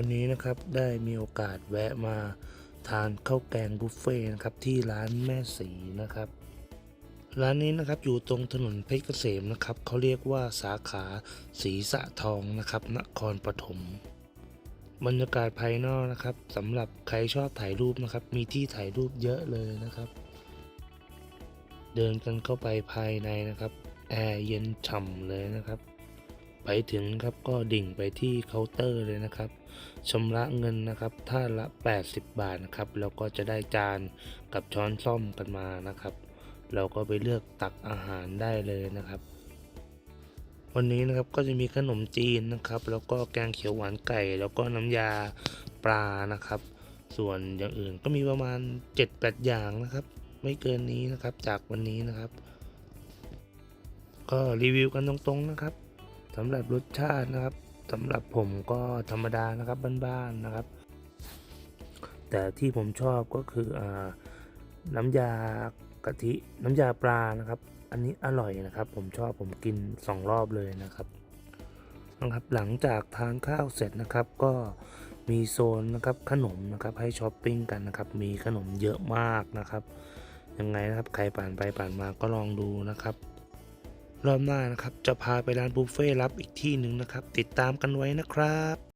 วันนี้นะครับได้มีโอกาสแวะมาทานข้าวแกงบุฟเฟ่ต์นะครับที่ร้านแม่สีนะครับ ร้านนี้นะครับอยู่ตรงถนนเพชรเกษมนะครับเขาเรียกว่าสาขาสีสะทองนะครับนครปฐมบรรยากาศภายนอกนะครับสำหรับใครชอบถ่ายรูปนะครับ มีที่ถ่ายรูปเยอะเลยนะครับ เดินกันเข้าไปภายในนะครับ แอร์เย็นฉ่ำเลยนะครับ ไปถึงครับก็ดิ่งไปที่เคาน์เตอร์เลยนะครับชำระเงินนะครับท่านละ 80 บาทนะครับแล้วก็จะได้จานกับช้อนซ่อมกันมานะครับ เราก็ไปเลือกตักอาหารได้เลยนะครับ วันนี้นะครับก็จะมีขนมจีนนะครับ แล้วก็แกงเขียวหวานไก่ แล้วก็น้ำยาปลานะครับ ส่วนอย่างอื่นก็มีประมาณ 7-8 อย่างนะครับ ไม่เกินนี้นะครับจากวันนี้นะครับ ก็รีวิวกันตรงๆนะครับ สำหรับรสชาตินะครับสำหรับผมก็ธรรมดานะครับบ้านๆนะครับ แต่ที่ผมชอบก็คืออน้ำยากะทิน้ำยาปลานะครับ อันนี้อร่อยนะครับ ผมชอบผมกินสองรอบเลยนะครับนะครับ หลังจากทานข้าวเสร็จนะครับ ก็มีโซนนะครับขนมนะครับให้ช้อปปิ้งกันนะครับ มีขนมเยอะมากนะครับยังไงนะครับใครผ่านไปผ่านมาก็ลองดูนะครับ รอบหน้านะครับ จะพาไปร้านบุฟเฟ่รับอีกที่หนึ่งนะครับ ติดตามกันไว้นะครับ